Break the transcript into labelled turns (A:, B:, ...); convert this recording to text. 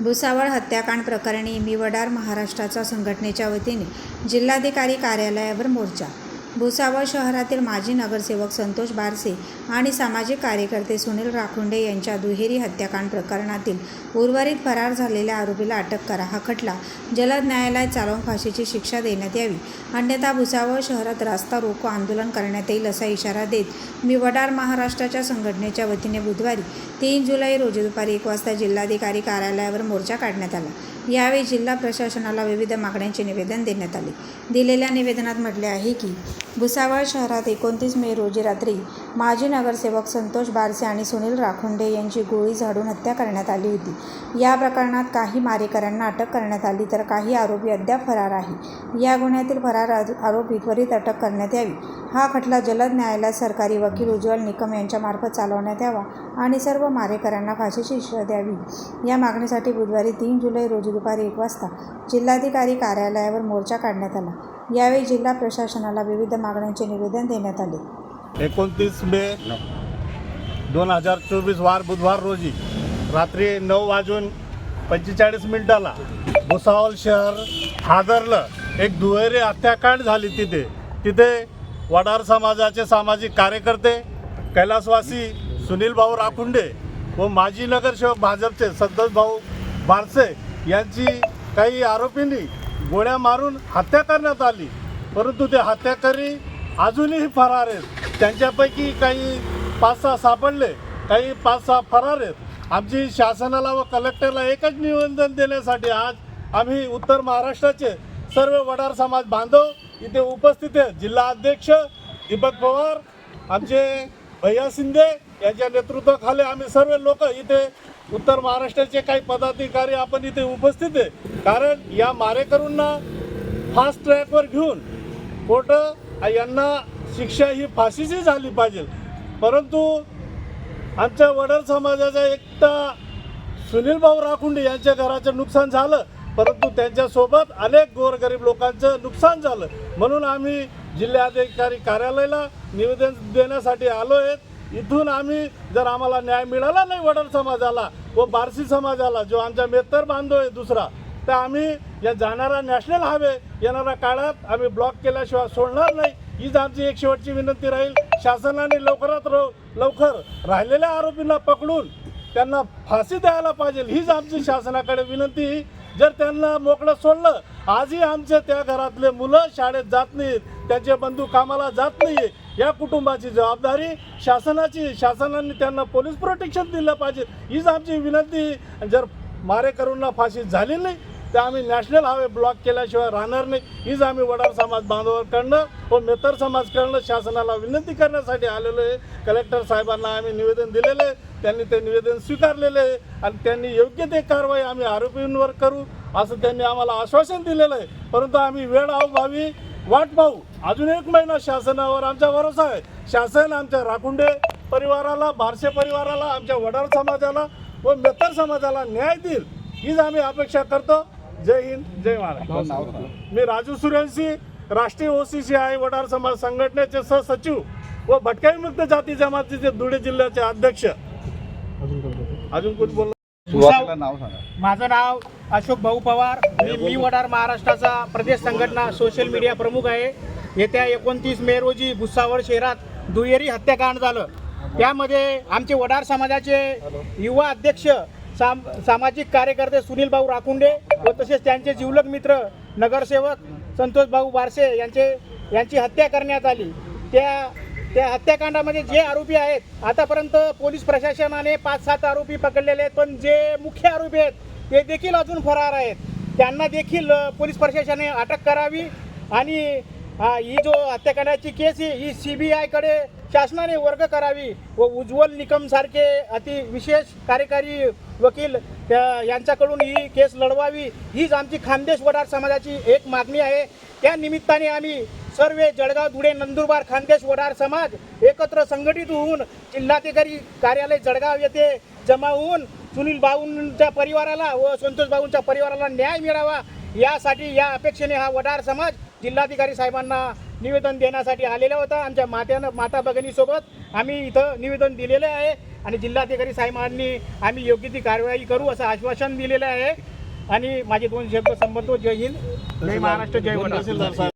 A: भुसावळ हत्याकांड प्रकरणी मिवडार महाराष्ट्राच्या संघटनेच्या वतीने जिल्हाधिकारी कार्यालयावर मोर्चा भुसावळ शहरातील माजी नगरसेवक संतोष बारसे आणि सामाजिक कार्यकर्ते सुनील राखुंडे यांच्या दुहेरी हत्याकांड प्रकरणातील उर्वरित फरार झालेल्या आरोपीला अटक करा हा खटला जलद न्यायालयात चालवून फाशीची शिक्षा देण्यात यावी. अन्यथा भुसावळ शहरात रास्ता रोको आंदोलन करण्यात येईल असा इशारा देत मी वडार महाराष्ट्राच्या संघटनेच्या वतीने बुधवारी तीन जुलै रोजी दुपारी एक वाजता जिल्हाधिकारी कार्यालयावर मोर्चा काढण्यात आला. यावेळी जिल्हा प्रशासनाला विविध मागण्यांचे निवेदन देण्यात आले. दिलेल्या निवेदनात म्हटले आहे की भुसावळ शहरात एकोणतीस मे रोजी रात्री माजी नगरसेवक संतोष बारसे आणि सुनील राखुंडे यांची गोळी झाडून हत्या करण्यात आली होती. या प्रकरणात काही मारेकऱ्यांना अटक करण्यात आली तर काही आरोपी अद्याप फरार आहे या गुन्ह्यातील फरार आरोपी त्वरित अटक करण्यात यावी. हा खटला जलद न्यायालयात सरकारी वकील उज्ज्वल निकम यांच्यामार्फत चालवण्यात यावा आणि सर्व मारेकऱ्यांना फाशीची शिक्षा द्यावी. या मागणीसाठी बुधवारी तीन जुलै रोजी दुपारी एक वाजता जिल्हाधिकारी कार्यालयावर मोर्चा काढण्यात आला. यावेळी जिल्हा प्रशासनाला विविध मागण्यांचे निवेदन देण्यात आले.
B: एकोणतीस मे दोन हजार चोवीस वार बुधवार रोजी रात्री नऊ वाजून पंचेचाळीस मिनिटाला भुसावळ शहर हादरलं. एक दुहेरी हत्याकांड झाली तिथे. तिथे वडार समाजाचे सामाजिक कार्यकर्ते कैलासवासी सुनील भाऊ राखुंडे व माजी नगरसेवक भाजपचे संतोष भाऊ बारसे यांची काही आरोपींनी गोळ्या मारून हत्या करण्यात आली. परंतु ते हत्याकरी अजूनही फरार आहेत. त्यांच्यापैकी काही पाच सहा सापडले काही पाच सहा फरार आहेत. आमची शासनाला व कलेक्टरला एकच निवेदन देण्यासाठी आज आम्ही उत्तर महाराष्ट्राचे सर्व वडार समाज बांधव इथे उपस्थित आहेत. जिल्हा अध्यक्ष दीपक पवार आमचे भैया शिंदे यांच्या नेतृत्वाखाली आम्ही सर्व लोक इथे उत्तर महाराष्ट्राचे काही पदाधिकारी आपण इथे उपस्थित आहे. कारण या मारेकरूंना फास्ट ट्रॅकवर घेऊन कोर्ट यांना शिक्षा ही फाशीची झाली पाहिजे. परंतु आमच्या वडर समाजाचा एकटा सुनील भाऊ राखुंडे यांच्या घराचं नुकसान झालं. परंतु त्यांच्यासोबत अनेक गोरगरीब लोकांचं नुकसान झालं. म्हणून आम्ही जिल्हाधिकारी कार्यालयाला निवेदन देण्यासाठी आलो आहेत इथून आम्ही जर आम्हाला न्याय मिळाला नाही वडर समाजाला व बारसी समाजाला जो आमचा मेत्तर बांधव आहे दुसरा तर आम्ही या जाणारा नॅशनल हायवे येणाऱ्या काळात आम्ही ब्लॉक केल्याशिवाय सोडणार नाही. हीच आमची एक शेवटची विनंती राहील. शासनाने लवकरात लव- लवकर राहिलेल्या आरोपींना पकडून त्यांना फाशी द्यायला पाहिजे. हीच आमची शासनाकडे विनंती. जर त्यांना मोकळं सोडलं आजही आमचे त्या घरातले मुलं शाळेत जात नाहीत त्यांचे बंधू कामाला जात नाही या कुटुंबाची जबाबदारी शासनाची शासनाने त्यांना पोलीस प्रोटेक्शन दिलं पाहिजे. हीच आमची विनंती. जर मारेकरूंना फाशी झाली नाही तर आम्ही नॅशनल हायवे ब्लॉक केल्याशिवाय राहणार नाही. हीच आम्ही वडार समाज बांधवाकडनं व मेतर समाजकडनं शासनाला विनंती करण्यासाठी आलेलो आहे. कलेक्टर साहेबांना आम्ही निवेदन दिलेलं आहे. त्यांनी ते निवेदन स्वीकारलेलं आहे आणि त्यांनी योग्य ते कारवाई आम्ही आरोपींवर करू असं त्यांनी आम्हाला आश्वासन दिलेलं आहे. परंतु आम्ही वेळ भावी वाट पाहू. अजून एक महिना शासनावर आमचा भरोसा आहे. शासन आमच्या राखुंडे परिवाराला बारसे परिवाराला आमच्या वडार समाजाला व मेतर समाजाला न्याय देईल. हीच आम्ही अपेक्षा करतो. जय हिंद जय महाराष्ट्र. मी राजू सूर्यवंशी राष्ट्रीय ओसीसी आहे वडार समाज संघटनेचे सहसचिव व भटक्या विमुक्त जाती जमातीचे धुळे जिल्ह्याचे अध्यक्ष. अजून कोणी बोल
C: सुरुवातीला नाव सांगा.
D: माझं नाव अशोक भाऊ पवार. मी मी वडार महाराष्ट्राचा प्रदेश संघटना सोशल मीडिया प्रमुख आहे. येत्या एकोणतीस मे रोजी भुसावळ शहरात दुहेरी हत्याकांड झालं. त्यामध्ये आमचे वडार समाजाचे युवा अध्यक्ष साम सामाजिक कार्यकर्ते सुनील भाऊ राखुंडे व तसेच त्यांचे जिवलग मित्र नगरसेवक संतोष भाऊ बारसे यांचे यांची हत्या करण्यात आली. त्या त्या हत्याकांडामध्ये जे आरोपी आहेत आतापर्यंत पोलीस प्रशासनाने पाच सात आरोपी पकडलेले आहेत पण जे मुख्य आरोपी आहेत ते देखील अजून फरार आहेत. त्यांना देखील पोलीस प्रशासनाने अटक करावी आणि हा ही जो हत्याकांडाची केस आहे ही सी बी आयकडे शासनाने वर्ग करावी व उज्ज्वल निकमसारखे अति विशेष कार्यकारी वकील यांच्याकडून ही केस लढवावी हीच आमची खानदेश वडार समाजाची एक मागणी आहे. त्या निमित्ताने आम्ही सर्व जळगाव धुळे नंदुरबार खानदेश वडार समाज एकत्र संघटित होऊन जिल्हाधिकारी कार्यालय जळगाव येथे जमा होऊन सुनील बाऊंच्या परिवाराला व संतोष बाऊंच्या परिवाराला न्याय मिळावा यासाठी या अपेक्षेने हा वडार समाज जिल्हाधिकारी साहेबांना निवेदन देण्यासाठी आलेला होता. आमच्या मात्यानं माता भगिनीसोबत आम्ही इथं निवेदन दिलेले आहे आणि जिल्हाधिकारी साहेबांनी आम्ही योग्य ती कारवाई करू असं आश्वासन दिलेलं आहे. आणि माझे दोन शब्द संबंध जय हिंद. जय महाराष्ट्र. जय